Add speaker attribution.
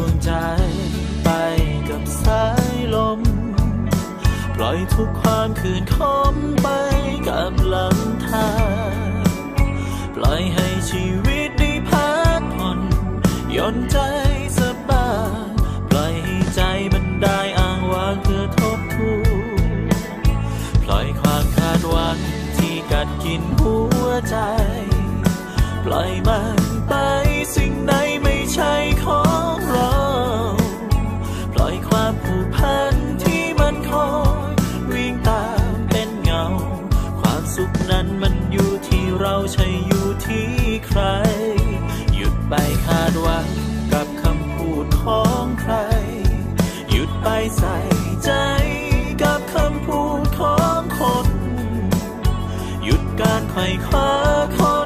Speaker 1: วงใจ ไปกับสายลม ปล่อยทุกความคืนคมไปกับลำธารปล่อยให้ชีวิตได้พักผ่อนย่อนใจสบายปล่อยให้ใจมันได้อ้างว้างเพื่อทบทวนปล่อยความคาดหวังที่กัดกินหัวใจ ใช่อยู่ที่ใคร หยุดไปคาดหวังกับคำพูดของใคร หยุดไปใส่ใจกับคำพูดของคน หยุดการไขว่คว้าคน